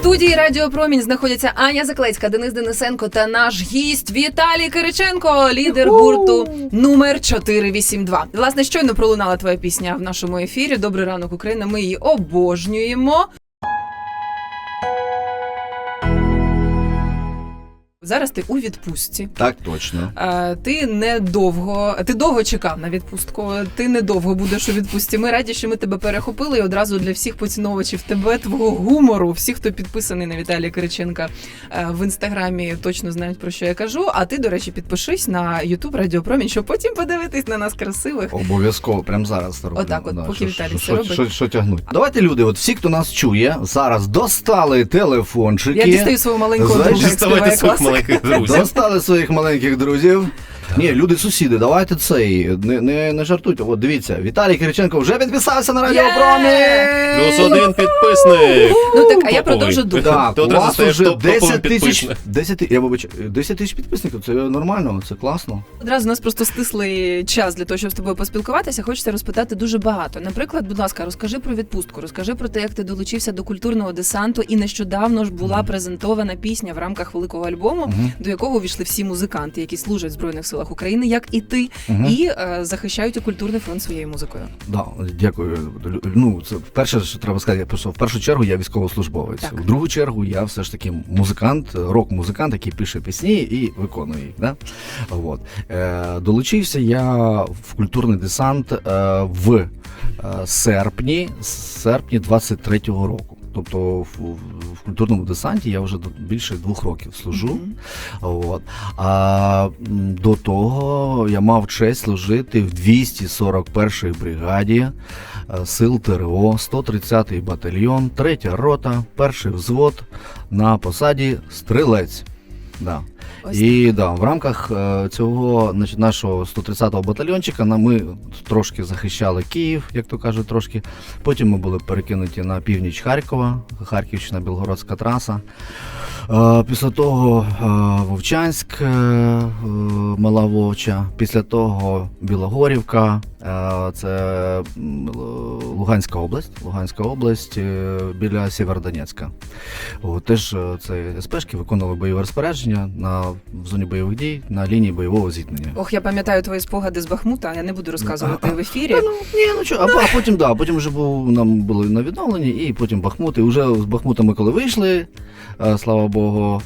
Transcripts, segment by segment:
студії Радіо Промінь знаходяться Аня Заклецька, Денис Денисенко та наш гість Віталій Кириченко, лідер гурту номер 482. Власне, щойно пролунала твоя пісня в нашому ефірі. Добрий ранок, Україна. Ми її обожнюємо. Зараз ти у відпустці. Так точно. Е, Ти недовго, ти довго чекав на відпустку. Ти недовго будеш у відпустці. Ми раді, що ми тебе перехопили і одразу для всіх поціновувачів тебе, твого гумору. Всі, хто підписаний на Віталія Кириченка е, в інстаграмі, точно знають про що я кажу. А ти, до речі, підпишись на Ютуб Радіо Промінь, щоб потім подивитись на нас красивих. Обов'язково, прямо зараз роблю. Отак от, поки що- Віталій це робить. Що, що тягнуть? Давайте, люди, от всі, хто нас чує, зараз достали телефончики. Я дістаю свого маленького Знаєш, маленьких друзів. Достали своїх маленьких друзів. Ні, люди, сусіди, давайте цей. Не, не, не жартуйте. От дивіться, Віталій Кириченко вже підписався на Радіо Є! Промінь! Плюс один підписник. Ну так, а я продовжу думку. Так, у вас стаєш вже топ- 10 тисяч, підписником. 10, я вибачаю, 10 тисяч підписників, це нормально, це класно. Одразу у нас просто стислий час для того, щоб з тобою поспілкуватися. Хочеться розпитати дуже багато. Наприклад, будь ласка, розкажи про відпустку, розкажи про те, як ти долучився до культурного десанту, і нещодавно ж була презентована пісня в рамках великого альбому, до якого увійшли всі музиканти, які служать в збройних силах України, як і ти, Мгм. і е, захищають і культурний фронт своєю музикою. Да, дякую. Ну, це перше, що треба сказати, що в першу чергу я військовослужбовець. Так. В другу чергу я все ж таки музикант, рок-музикант, який пише пісні і виконує їх. Да? От. Е, долучився я в культурний десант е, в е, серпні, серпні 23-го року. Тобто в, в- культурному десанті я вже більше двох років служу. Мгм. От. А до того я мав честь служити в 241-й бригаді е, сил ТРО, 130-й батальйон, 3 рота, перший взвод на посаді стрілець. Да. Ось І да, в рамках е, цього значить, нашого 130-го батальйончика на- ми трошки захищали Київ, як то кажуть, трошки. Потім ми були перекинуті на північ Харкова, Харківщина, Білгородська траса. Е, Після того е, Вовчанськ, Мала Вовча, після того Білогорівка, це Луганська область, Луганська область біля Сєвєродонецька. Теж це СПшки виконували бойове розпорядження на в зоні бойових дій на лінії бойового зіткнення. Ох, я пам'ятаю твої спогади з Бахмута. Я не буду розказувати в ефірі. Та, ну, ні, ну що, а, а потім да, потім вже був нам були на відновленні, і потім Бахмут. І вже з Бахмута ми коли вийшли, е, слава Богу,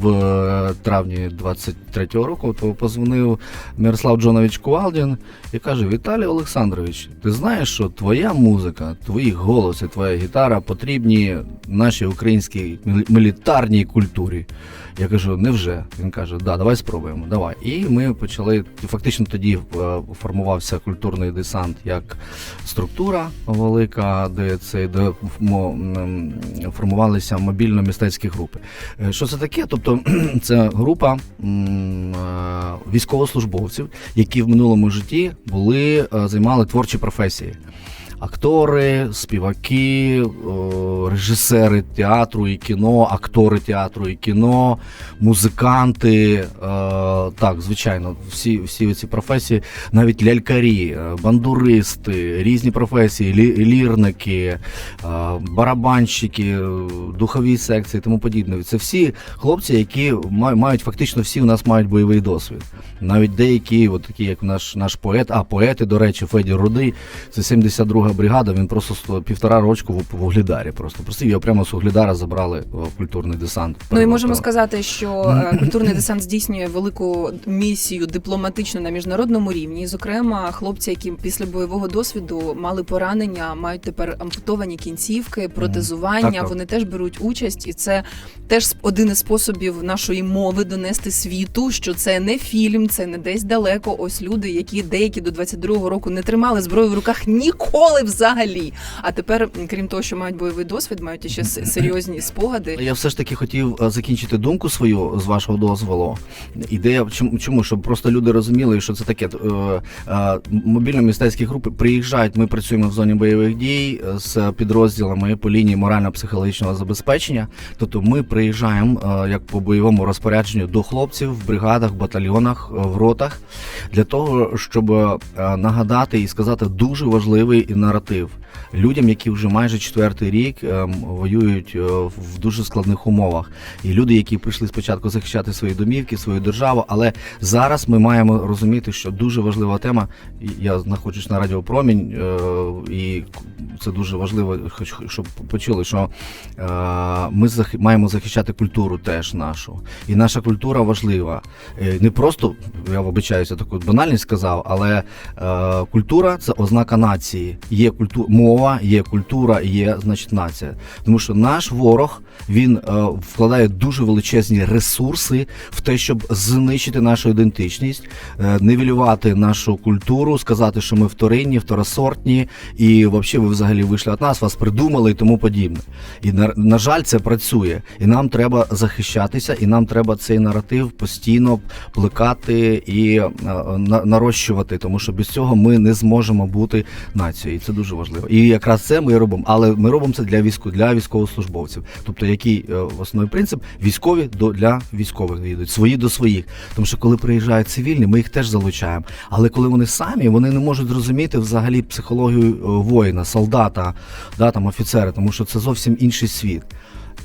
в травні 23-го року, то позвонив Мирослав Джонович Кувалдін і каже: Віталій Олександрович, ти знаєш, що твоя музика, твої голоси, твоя гітара потрібні нашій українській мілітарній культурі. Я кажу, невже? Він каже, да, давай спробуємо, давай. І ми почали. Фактично тоді е, формувався культурний десант як структура велика, де це де формувалися мобільно-містецькі групи. Е, Що це таке? Тобто це група е, військовослужбовців, які в минулому житті були е, займали творчі професії. Актори, співаки, режисери театру і кіно, актори театру і кіно, музиканти. е, так, звичайно, всі, всі ці професії, навіть лялькарі, е, бандуристи, різні професії, лірники, е, барабанщики, духові секції, тому подібне. Це всі хлопці, які мають фактично всі у нас мають бойовий досвід. Навіть деякі, от такі, як наш наш поет, а поети, до речі, Феді Рудий, це 72-га бригада. Він просто сто- півтора рочку в, в Углідарі. Просто просив його прямо з Углідара забрали в культурний десант. Ну і можемо сказати, що е, культурний десант здійснює велику місію дипломатичну на міжнародному рівні. Зокрема, хлопці, які після бойового досвіду мали поранення, мають тепер ампутовані кінцівки, протезування. Так, так. Вони теж беруть участь, і це теж один із способів нашої мови донести світу, що це не фільм, це не десь далеко. Ось люди, які деякі до 22-го року не тримали зброю в руках ніколи взагалі. А тепер, крім того, що мають бойовий досвід, мають ще серйозні спогади. Я все ж таки хотів е, закінчити думку свою з вашого дозволу. Ідея чому, щоб просто люди розуміли, що це таке. Е, е, Мобільно-містецькі групи приїжджають. Ми працюємо в зоні бойових дій з підрозділами по лінії морально-психологічного забезпечення. Тобто ми приїжджаємо як по бойовому розпорядженню до хлопців в бригадах, батальйонах, в ротах для того, щоб нагадати і сказати дуже важливий і на наратив людям, які вже майже четвертий рік ем, воюють е, в дуже складних умовах. І люди, які прийшли спочатку захищати свої домівки, свою державу. Але зараз ми маємо розуміти, що дуже важлива тема. Я знаходжусь на Радіо Промінь, е, і це дуже важливо, хоч щоб почули, що е, ми захи- маємо захищати культуру теж нашу. І наша культура важлива. Не просто, я вибачаюся, таку банальність сказав, але культура це ознака нації. Є культу... мова, є культура, є значить нація. Тому що наш ворог він е, вкладає дуже величезні ресурси в те, щоб знищити нашу ідентичність, е, нивелювати нашу культуру, сказати, що ми вторинні, второсортні, і взагалі ви взагалі вийшли від нас, вас придумали і тому подібне. І на, на жаль, це працює. І нам треба захищатися, і нам треба цей наратив постійно плекати і е, на, нарощувати, тому що без цього ми не зможемо бути нацією. Це дуже важливо. І якраз це ми робимо, але ми робимо це для війську, для військовослужбовців. Тобто, який е, основний принцип військові до для військових їдуть, свої до своїх. Тому що коли приїжджають цивільні, ми їх теж залучаємо. Але коли вони самі, вони не можуть зрозуміти взагалі психологію е, воїна, солдата, да, там офіцера, тому що це зовсім інший світ.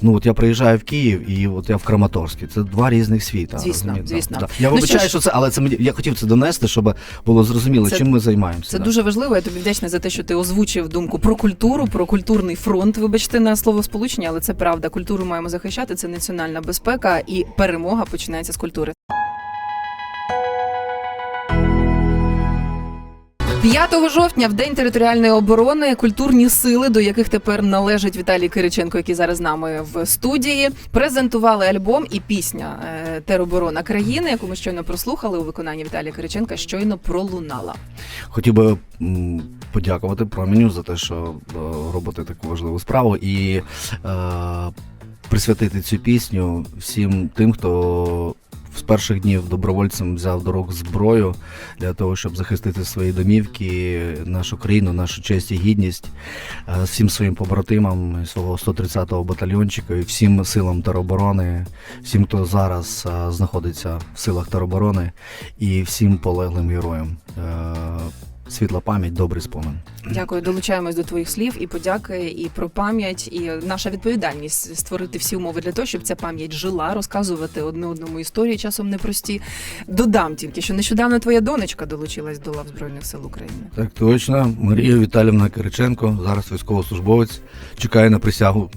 Ну от я приїжджаю в Київ і от я в Краматорській. Це два різних світа. Звісно, розумієте? звісно. Да, да. Я Ну, вибачаю, що що це, але це мені я хотів це донести, щоб було зрозуміло, Це- чим ми займаємося. Це да. дуже важливо. Я тобі вдячна за те, що ти озвучив думку про культуру, про культурний фронт. Вибачте на слово сполучення, але це правда. Культуру маємо захищати. Це національна безпека, і перемога починається з культури. 5 жовтня, в день територіальної оборони, культурні сили, до яких тепер належить Віталій Кириченко, який зараз з нами в студії, презентували альбом і пісня е, Тероборона країни, яку ми щойно прослухали у виконанні Віталія Кириченка, щойно пролунала. Хотів би подякувати променю за те, що е, робите таку важливу справу, і е, присвятити цю пісню всім тим, хто перших днів добровольцем взяв до рук зброю для того, щоб захистити свої домівки, нашу країну, нашу честь і гідність, е, всім своїм побратимам свого 130-го батальйончика і всім силам тероборони, всім, хто зараз е, знаходиться в силах тероборони, і всім полеглим героям. Світла пам'ять, добрий спомин. Дякую, долучаємось до твоїх слів і подяки, і про пам'ять, і наша відповідальність створити всі умови для того, щоб ця пам'ять жила, розказувати одне одному історії, часом непрості. Додам тільки, що нещодавно твоя донечка долучилась до лав збройних сил України. Так точно. Марія Віталівна Кириченко, зараз військовослужбовець, чекає на присягу.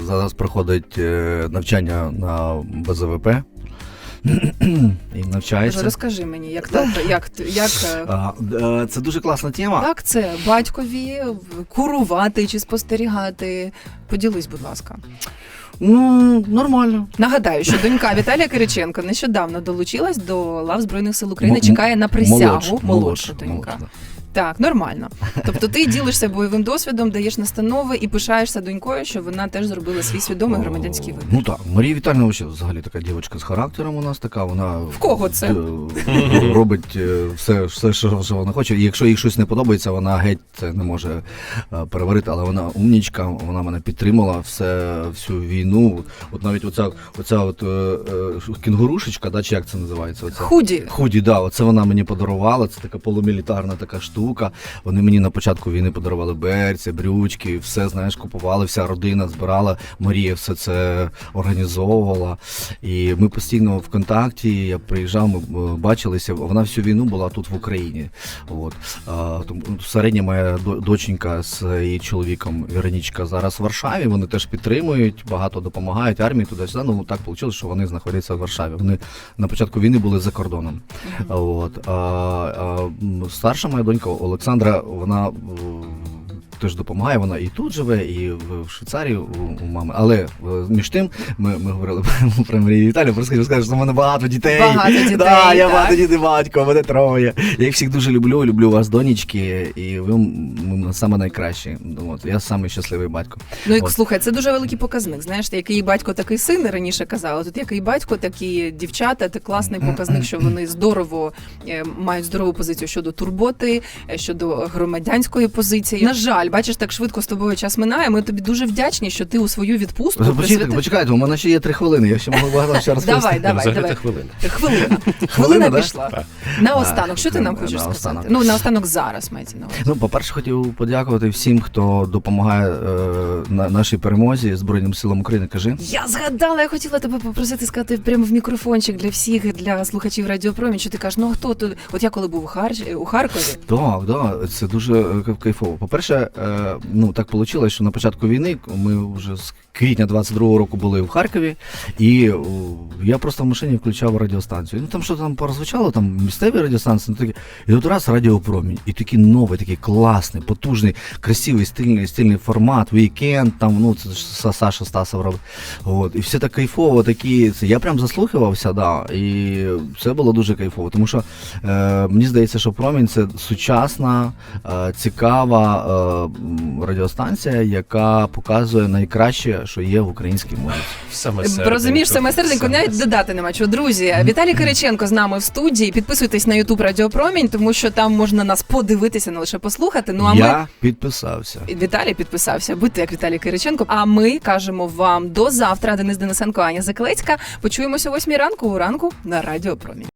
Е, Зараз проходить е, навчання на БЗВП. І навчаєшся. навчається. розкажи мені, як так, як як. е, е, Це дуже класна тема. Так, це батькові курувати чи спостерігати. Поділись, будь ласка. Ну, нормально. Нагадаю, що донька Віталія Кириченко нещодавно долучилась до лав збройних сил України. Чекає на присягу. Молодша, донька. молодша, да. Так, нормально. Тобто ти ділишся бойовим досвідом, даєш настанови і пишаєшся донькою, що вона теж зробила свій свідомий громадянський вибір. Ну так, Марія Віталіївна взагалі, взагалі така дівчинка з характером у нас така. Вона В кого це? е, робить е, все, все, що, вона хоче. І якщо їй щось не подобається, вона геть це не може е, переварити. Але вона умнічка, вона мене підтримала все, всю війну. От навіть оця, оця от, е, е, кінгурушечка, да, чи як це називається? Оця? Худі. Худі, да, оце вона мені подарувала. Це така полумілітарна така штука. Вони мені на початку війни подарували берці, брючки, все знаєш, купували, вся родина збирала. Марія все це організовувала. І ми постійно в контакті. Я приїжджав, ми е, бачилися. Вона всю війну була тут в Україні. От тому середня моя доченька з її чоловіком Веронічка зараз в Варшаві. Вони теж підтримують, багато допомагають армії туди сюди. Ну так вийшло, що вони знаходяться в Варшаві. Вони на початку війни були за кордоном. От а, а, старша моя донька Олександра, вона теж допомагає. Вона і тут живе, і в в Швейцарії у, у мами. Але е, між тим, ми, ми говорили про Марію Віталію, просто хочу сказати, що в мене багато дітей. Багато дітей, Да, я так. багато дітей батько, мене троє. Я їх всіх дуже люблю, люблю вас, донечки, і ви саме найкращі. От, я самий щасливий батько. Ну і От. слухай, це дуже великий показник. Знаєш, який батько, такий син раніше казали. Тут який батько, такі дівчата. Це класний показник, що вони здорово е, мають здорову позицію щодо турботи, е, щодо громадянської позиції. На жаль, Бачиш, так швидко з тобою час минає. Ми тобі дуже вдячні, що ти у свою відпустку Почекайте, почекайте, у мене ще є три хвилини, я ще можу багато ще розповісти. Давай, давай, давай. хвилина. Хвилина. Хвилина, Хвилина пішла. Так. Наостанок, що ти нам хочеш сказати? Ну, наостанок зараз мається на увазі. Ну, по-перше, хотів подякувати всім, хто допомагає е, на нашій перемозі Збройним силам України. Кажи. Я згадала, я хотіла тебе попросити сказати прямо в мікрофончик для всіх, для слухачів Радіопромінь, що ти кажеш, ну хто тут? От я коли був у, Хар... у Харкові, Так, да, це дуже е, кайфово. По-перше, е, ну так вийшло, що на початку війни ми вже з квітня 22-го року були в Харкові, і я просто в машині включав радіостанцію. Ну там що там порозвучало, там місцеві радіостанції, ну такі. І тут раз радіопромінь, і такий новий, такий класний, потужний, красивий, стильний, стильний формат, вікенд, там, ну це Саша Стасов робить. От, і все так кайфово, такі. Це я прям заслухався, да, і це було дуже кайфово. Тому що е, мені здається, що промінь це сучасна, е, цікава е, радіостанція, яка показує найкраще, що є в українській музиці. Саме. Розумієш, саме серденько навіть додати нема чого. Друзі, Віталій Кириченко з нами в студії. Підписуйтесь на Ютуб Радіопромінь, тому що там можна нас подивитися, не лише послухати. Ну а ми я підписався. Віталій підписався. Будьте як Віталій Кириченко. А ми кажемо вам до завтра. Денис Денисенко, Аня Заклецька. Почуємося о 8 ранку у ранку на Радіопромінь.